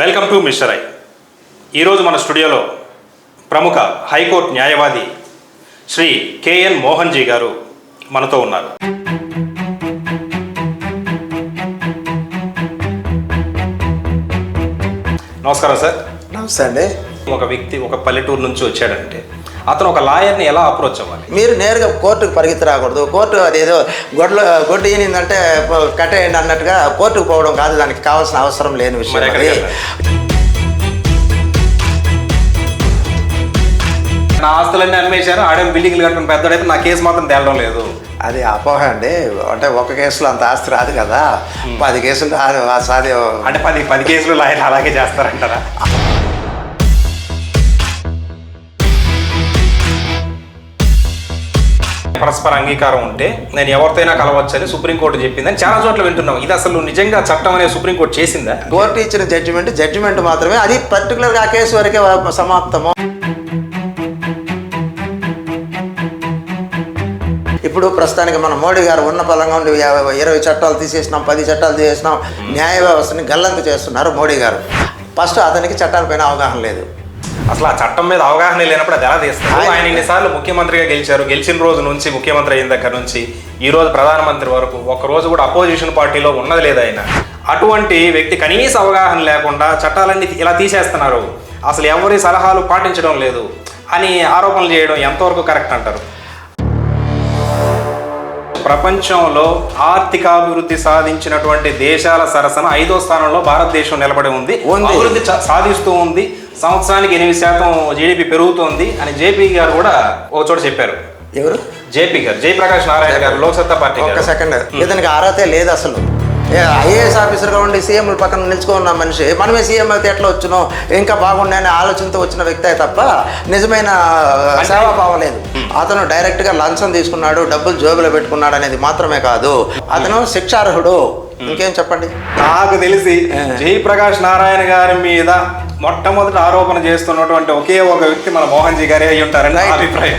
Welcome to mister I ఈరోజు మన స్టూడియోలో ప్రముఖ హైకోర్టు న్యాయవాది శ్రీ కేఎన్ మోహన్ జీ గారు మనతో ఉన్నారు. నమస్కారం సార్. నమస్తే అండి. ఒక వ్యక్తి ఒక పల్లెటూరు నుంచి వచ్చాడంటే అతను ఒక లాయర్ని ఎలా అప్రోచ్ అవ్వాలి? మీరు నేరుగా కోర్టుకు పరిగెత్తి రాకూడదు. కోర్టు అదేదో గొడ్ల గొడ్డు ఈనిందంటే కట్టేయండి అన్నట్టుగా కోర్టుకు పోవడం కాదు. దానికి కావాల్సిన అవసరం లేని విషయం? నా ఆస్తులన్నీ అమ్మేశారు. ఆడే బిల్డింగ్లు కట్టుకుని పెద్దడైతే నా కేసు మాత్రం తేలడం లేదు. అది అపోహ అండి. అంటే ఒక కేసులో అంత ఆస్తి రాదు కదా. పది కేసులు సాధ్యం. అంటే పది పది కేసులు లాయర్లు అలాగే చేస్తారంటారా? పరస్పర అంగీకారం ఉంటే నేను ఎవరితోనైనా కలవచ్చని సుప్రీంకోర్టు చెప్పిందని చాలా చోట్ల వింటున్నాం. ఇది అసలు నిజంగా చట్టం అనేది సుప్రీంకోర్టు చేసిందా? కోర్టు ఇచ్చిన జడ్జిమెంట్ జడ్జిమెంట్ మాత్రమే. అది పర్టికులర్గా ఆ కేసు వరకే సమాప్తము. ఇప్పుడు ప్రస్తుతానికి మన మోడీ గారు ఉన్న పలంగా ఉండి యాభై- ఇరవై చట్టాలు తీసేసినాం పది చట్టాలు తీసేసినాం. న్యాయ వ్యవస్థని గల్లంతు చేస్తున్నారు మోడీ గారు. ఫస్ట్ అతనికి చట్టాలపైన అవగాహన లేదు. అసలు ఆ చట్టం మీద అవగాహన లేనప్పుడు అది ఎలా తీస్తారు ఆయన- ఇన్నిసార్లు ముఖ్యమంత్రిగా గెలిచారు. గెలిచిన రోజు నుంచి ముఖ్యమంత్రి అయిన దగ్గర నుంచి ఈ రోజు ప్రధానమంత్రి వరకు ఒక రోజు కూడా అపోజిషన్ పార్టీలో ఉన్నది లేదు ఆయన. అటువంటి వ్యక్తి కనీస అవగాహన లేకుండా చట్టాలన్నీ ఇలా తీసేస్తున్నారు. అసలు ఎవరి సలహాలు పాటించడం లేదు అని ఆరోపణలు చేయడం ఎంతవరకు కరెక్ట్ అంటారు? ప్రపంచంలో ఆర్థికాభివృద్ధి సాధించినటువంటి దేశాల సరసన ఐదో స్థానంలో భారతదేశం నిలబడి ఉంది. అభివృద్ధి సాధిస్తూ ఉంది. సంవత్సరానికి ఎనిమిది శాతం జీడిపి పెరుగుతోంది అని జేపీ గారు కూడా ఒక చోట చెప్పారు. ఎవరు? జేపీ గారు జయప్రకాష్ నారాయణ గారు లోక్సత్తా పార్టీ గారు. సెకండ్ ఇతనికి అర్హతే లేదు అసలు. ఐఏఎస్ ఆఫీసర్గా ఉండి సీఎంల పక్కన నిలుచుకున్న మనిషి. మనమే సీఎం అయితే ఎట్లా వచ్చును? ఇంకా బాగుండే ఆలోచనతో వచ్చిన వ్యక్తే తప్ప నిజమైన సేవాభావం లేదు. అతను డైరెక్ట్గా లంచం తీసుకున్నాడు డబ్బులు జోబులో పెట్టుకున్నాడు అనేది మాత్రమే కాదు. అతను శిక్షార్హుడు. ఇంకేం చెప్పండి? నాకు తెలిసి జయప్రకాష్ నారాయణ గారి మీద మొట్టమొదటి ఆరోపణ చేస్తున్నటువంటి ఒకే ఒక వ్యక్తి మన మోహన్ జీ గారే అయి ఉంటారని నా అభిప్రాయం.